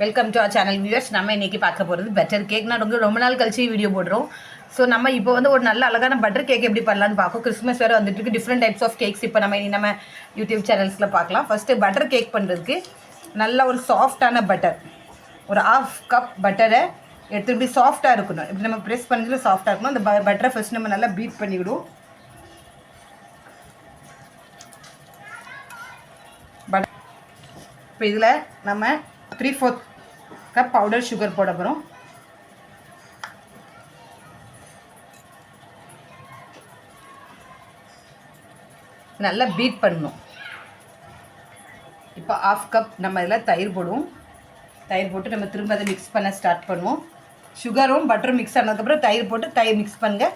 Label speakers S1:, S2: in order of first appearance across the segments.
S1: Welcome to our channel viewers நம்ம இன்னைக்கு பார்க்க போகிறது பட்டர் கேக் நான் ரொம்ப ரொம்ப நாள் கழிச்சு வீடியோ போடுறோம். ஸோ நம்ம இப்போ வந்து ஒரு நல்ல அழகான பட்டர் கேக் எப்படி பண்ணலாம்னு பார்ப்போம். கிறிஸ்மஸ் வேறு வந்துட்டு இருக்கு. டிஃப்ரெண்ட் டைப்ஸ் ஆஃப் கேக்ஸ் இப்போ நம்ம இனி நம்ம யூடியூப் சேனல்ஸில் பார்க்கலாம். ஃபஸ்ட்டு பட்டர் கேக் பண்ணுறதுக்கு நல்ல ஒரு சாஃப்டான பட்டர் ஒரு ஆஃப் கப் பட்டரை எடுத்து இப்படி சாஃப்டாக இருக்கணும். இப்படி நம்ம ப்ரெஸ் பண்ணதில் சாஃப்டாக இருக்கணும். அந்த பட்டரை ஃபஸ்ட் நம்ம நல்லா பீட் பண்ணிவிடுவோம். பட் இப்போ இதில் நம்ம three fourth cup powder sugar போட போகிறோம் நல்லா பீட் பண்ணணும். இப்போ ஆஃப் கப் நம்ம இதில் தயிர் போடுவோம். தயிர் போட்டு நம்ம திரும்ப அதை மிக்ஸ் பண்ண ஸ்டார்ட் பண்ணுவோம். சுகரும் பட்டரும் மிக்ஸ் ஆனதுக்கப்புறம் தயிர் போட்டு தயிர் மிக்ஸ் பண்ணுங்கள்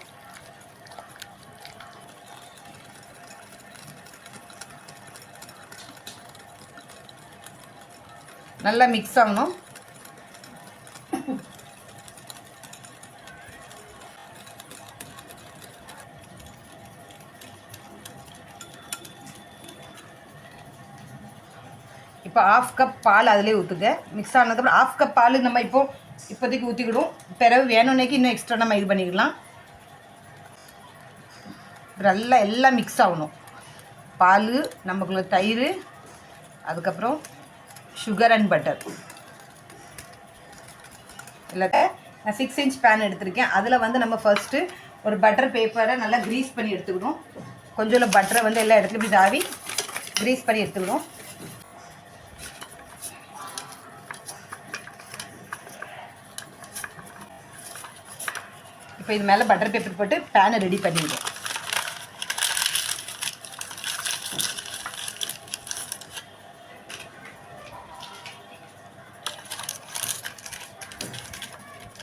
S1: நல்லா மிக்ஸ் ஆகணும். இப்போ ஆஃப் கப் பால் அதிலே ஊற்றுங்க மிக்ஸ் ஆனதுக்கப்புறம் ஆஃப் கப் பால் நம்ம இப்போ இப்போதைக்கு ஊற்றிக்கிடும் பிறகு வேணும்னேக்கு இன்னும் எக்ஸ்ட்ரா நம்ம இது பண்ணிக்கலாம். நல்லா எல்லாம் மிக்ஸ் ஆகணும். பால் நமக்குள்ள தயிர் அதுக்கப்புறம் சுகர் அண்ட் பட்டர் இல்லை நான் சிக்ஸ் இன்ச் பேன் எடுத்திருக்கேன். அதில் வந்து நம்ம ஃபர்ஸ்ட்டு ஒரு பட்டர் பேப்பரை நல்லா க்ரீஸ் பண்ணி எடுத்துக்கணும். கொஞ்சம் பட்டரை வந்து எல்லா இடத்துலையும் இப்படி தாவி க்ரீஸ் பண்ணி எடுத்துக்கணும். இப்போ இது மேலே பட்டர் பேப்பர் போட்டு பேனை ரெடி பண்ணிடுவோம்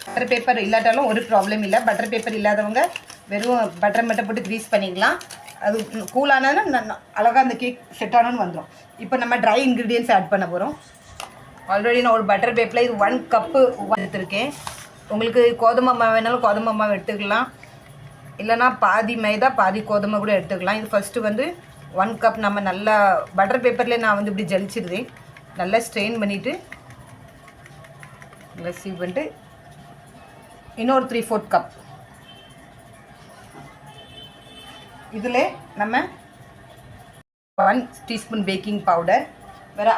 S1: பட்டர் பேப்பர் இல்லாட்டாலும் ஒரு ப்ராப்ளம் இல்லை. பட்டர் பேப்பர் இல்லாதவங்க வெறும் பட்டர் மட்டும் போட்டு க்ரீஸ் பண்ணிக்கலாம். அது கூலானாலும் அழகாக அந்த கேக் செட் ஆனோன்னு வந்துடும் இப்போ நம்ம ட்ரை இன்க்ரீடியன்ஸ் ஆட் பண்ண போகிறோம் ஆல்ரெடி நான் ஒரு பட்டர் பேப்பரில் இது ஒன் கப்பு எடுத்துருக்கேன். உங்களுக்கு கோதுமை மாவு வேணாலும் கோதுமை மாவு எடுத்துக்கலாம். இல்லைனா பாதி மைதா பாதி கோதுமை கூட எடுத்துக்கலாம். இது ஃபஸ்ட்டு வந்து ஒன் கப் நம்ம நல்லா பட்டர் பேப்பர்லேயே நான் வந்து இப்படி ஜலிச்சிடுதேன் நல்லா ஸ்ட்ரெயின் பண்ணிவிட்டு நல்லா சீவ் பண்ணிட்டு இன்னொரு த்ரீ ஃபோர்த் கப் இதில் நம்ம ஒன் டீஸ்பூன் பேக்கிங் பவுடர் வேறு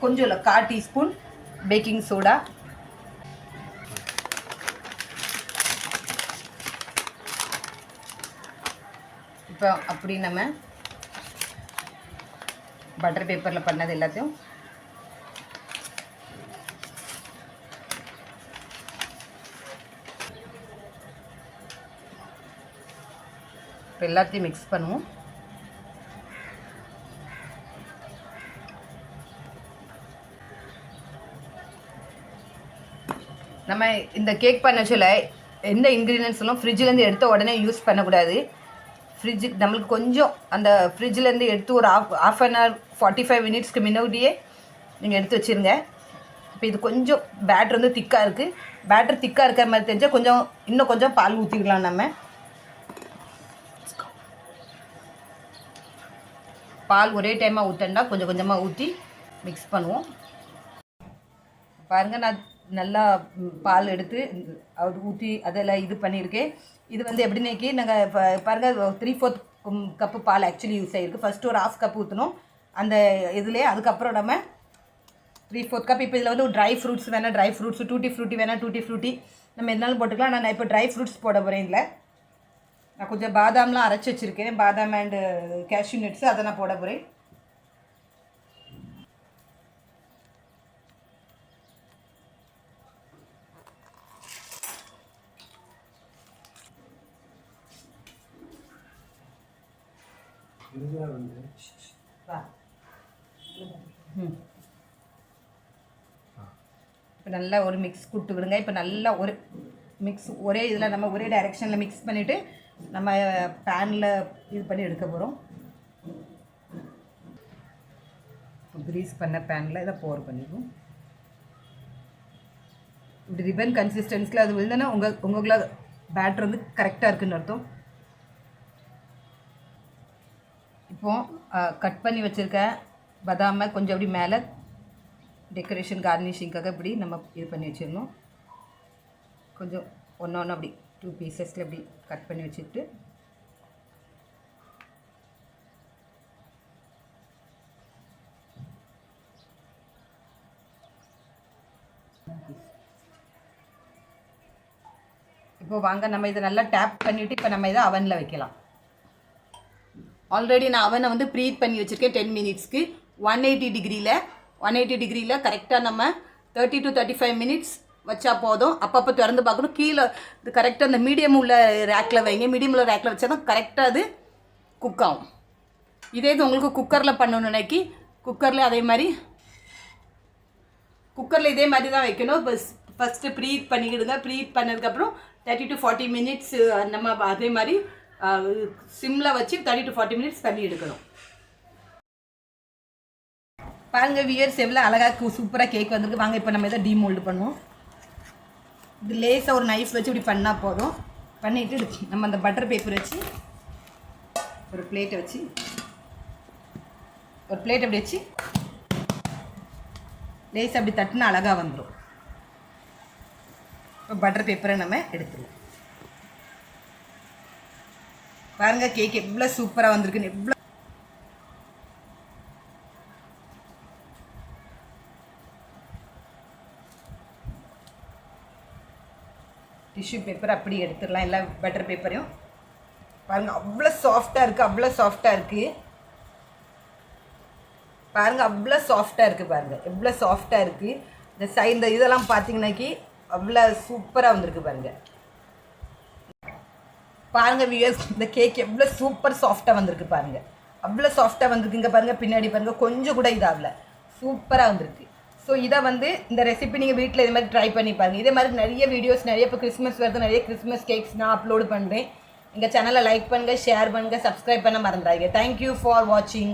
S1: கொஞ்சம் இல்லை கால் டீஸ்பூன் பேக்கிங் சோடா இப்போ அப்படி நம்ம பட்டர் பேப்பரில் பண்ணது எல்லாத்தையும் இப்போ எல்லாத்தையும் மிக்ஸ் பண்ணுவோம். நம்ம இந்த கேக் பண்ண சொல்ல எந்த இன்க்ரீடியன்ஸ்லாம் ஃப்ரிட்ஜிலேருந்து எடுத்த உடனே யூஸ் பண்ணக்கூடாது. ஃப்ரிட்ஜு நம்மளுக்கு கொஞ்சம் அந்த ஃப்ரிட்ஜிலேருந்து எடுத்து ஒரு half half an hour forty five மினிட்ஸ்க்கு முன்னாடியே நீங்கள் எடுத்து வச்சுருங்க. இப்போ இது கொஞ்சம் பேட்ரு வந்து திக்காக இருக்குது பேட்ரு திக்காக இருக்கிற மாதிரி தெரிஞ்சால் கொஞ்சம் இன்னும் கொஞ்சம் பால் ஊற்றிக்கலாம் நம்ம. பால் ஒரே டைமாக ஊற்றண்டா கொஞ்சம் கொஞ்சமாக ஊற்றி மிக்ஸ் பண்ணுவோம். பாருங்கள் நான் நல்லா பால் எடுத்து அது ஊற்றி அதெல்லாம் இது பண்ணியிருக்கேன். இது வந்து எப்படின்னாக்கி நாங்கள் இப்போ பாருங்கள் த்ரீ ஃபோர்த் கப்பு பால் ஆக்சுவலி யூஸ் ஆகிருக்கு ஃபஸ்ட்டு ஒரு ஆஃப் கப் ஊற்றணும் அந்த இதுலேயே அதுக்கப்புறம் நம்ம த்ரீ ஃபோர்த் கப் இப்போ இதில் வந்து ட்ரை ஃப்ரூட்ஸ் வேணால் ட்ரை ஃப்ரூட்ஸ் டூட்டி ஃப்ரூட்டி வேணால் டூட்டி ஃப்ரூட்டி நம்ம எதுனாலும் போட்டுக்கலாம். நான் இப்போ ட்ரை ஃப்ரூட்ஸ் போட போகிறேன் இதில். நான் கொஞ்சம் பாதாம்லாம் அரைச்சி வச்சுருக்கேன். பாதாம் அண்டு கேஷ்யூ நட்ஸு அதை நான் போட போகிறேன் இப்போ நல்லா ஒரு மிக்ஸ் கொடுத்து விடுங்க. இப்போ நல்லா ஒரு மிக்ஸ் ஒரே இதில் நம்ம ஒரே டைரெக்ஷனில் மிக்ஸ் பண்ணிவிட்டு நம்ம பேனில் இது பண்ணி எடுக்க போகிறோம் க்ரீஸ் பண்ண பேனில் இதை போர் பண்ணிடுவோம். இப்படி ரிப்பன் கன்சிஸ்டன்ஸில் அது விழுந்தனா உங்கள் உங்களுக்குள்ள பேட்டர் வந்து கரெக்டாக இருக்குன்னு அர்த்தம். இப்போது கட் பண்ணி வச்சுருக்க பதாமை கொஞ்சம் அப்படி மேலே டெக்கரேஷன் கார்னிஷிங்காக இப்படி நம்ம இது பண்ணி வச்சிடணும். கொஞ்சம் ஒன்று ஒன்று அப்படி டூ பீசஸில் இப்படி கட் பண்ணி வச்சுட்டு. இப்போ வாங்க நம்ம இதை நல்லா டேப் பண்ணிவிட்டு இப்போ நம்ம இதை அவனில் வைக்கலாம். ஆல்ரெடி நான் அவனை வந்து ப்ரீட் பண்ணி வச்சுருக்கேன் டென் மினிட்ஸ்க்கு ஒன் எயிட்டி டிகிரியில் ஒன் எயிட்டி டிகிரியில் கரெக்டாக நம்ம thirty to thirty five minutes வச்சா போதும். அப்பப்போ திறந்து பார்க்கணும். கீழே இது கரெக்டாக அந்த மீடியம் உள்ள ரேக்கில் வைங்க. மீடியம் உள்ள ரேக்கில் வச்சா தான் கரெக்டாக அது குக் ஆகும். இதே இது உங்களுக்கு குக்கரில் பண்ணணும்னாக்கி குக்கரில் அதே மாதிரி குக்கரில் இதே மாதிரி தான் வைக்கணும். இப்போ ஃபஸ்ட்டு ப்ரீட் பண்ணிக்கிடுங்க. ப்ரீட் பண்ணதுக்கப்புறம் தேர்ட்டி டு ஃபார்ட்டி மினிட்ஸ் நம்ம அதே மாதிரி சிம்மில் வச்சு தேர்ட்டி டு ஃபார்ட்டி மினிட்ஸ் தண்ணி எடுக்கணும். பாருங்க வியர்ஸ் எவ்வளோ அழகாக சூப்பராக கேக் வந்திருக்கு. வாங்க இப்போ நம்ம எதாவது டீமோல்டு பண்ணுவோம். இது லேஸாக ஒரு நைஃப் வச்சு இப்படி பண்ணால் போதும். பண்ணிவிட்டு நம்ம அந்த பட்டர் பேப்பர் வச்சு ஒரு பிளேட்டை வச்சு ஒரு பிளேட் அப்படி வச்சு லேஸ் அப்படி தட்டுனா அழகாக வந்துடும் இப்போ பட்டர் பேப்பரை நம்ம எடுத்துருவோம். பாருங்க கேக் எவ்வளோ சூப்பராக வந்திருக்குன்னு. எவ்வளோ டிஷ்யூ பேப்பர் அப்படி எடுத்துடலாம் எல்லா பட்டர் பேப்பரையும் பாருங்கள் அவ்வளோ சாஃப்டாக இருக்குது அவ்வளோ சாஃப்டாக இருக்குது பாருங்கள் அவ்வளோ சாஃப்டாக இருக்குது பாருங்கள் எவ்வளோ சாஃப்டாக இருக்குது இந்த சை இந்த இதெல்லாம் பார்த்தீங்கன்னாக்கி அவ்வளோ சூப்பராக வந்திருக்கு பாருங்கள் பாருங்கள் வியர்ஸ் இந்த கேக் எவ்வளோ சூப்பர் சாஃப்டாக வந்திருக்கு பாருங்கள் அவ்வளோ சாஃப்டாக வந்திருக்கு இங்கே பாருங்கள் பின்னாடி பாருங்கள் கொஞ்சம் கூட இதாகல. சூப்பராக வந்திருக்கு. ஸோ இதை வந்து இந்த ரெசிபி நீங்கள் வீட்டில் இது மாதிரி ட்ரை பண்ணி பாருங்கள் இதே மாதிரி நிறைய வீடியோஸ் நிறைய இப்போ கிறிஸ்மஸ் வருது நிறைய கிறிஸ்மஸ் கேக்ஸ் நான் அப்லோட் பண்ணுறேன் எங்கள் சேனலை லைக் பண்ணுங்கள் ஷேர் பண்ணுங்கள் சப்ஸ்கிரைப் பண்ண மறந்துடாதீங்க. தேங்க்யூ ஃபார் வாட்சிங்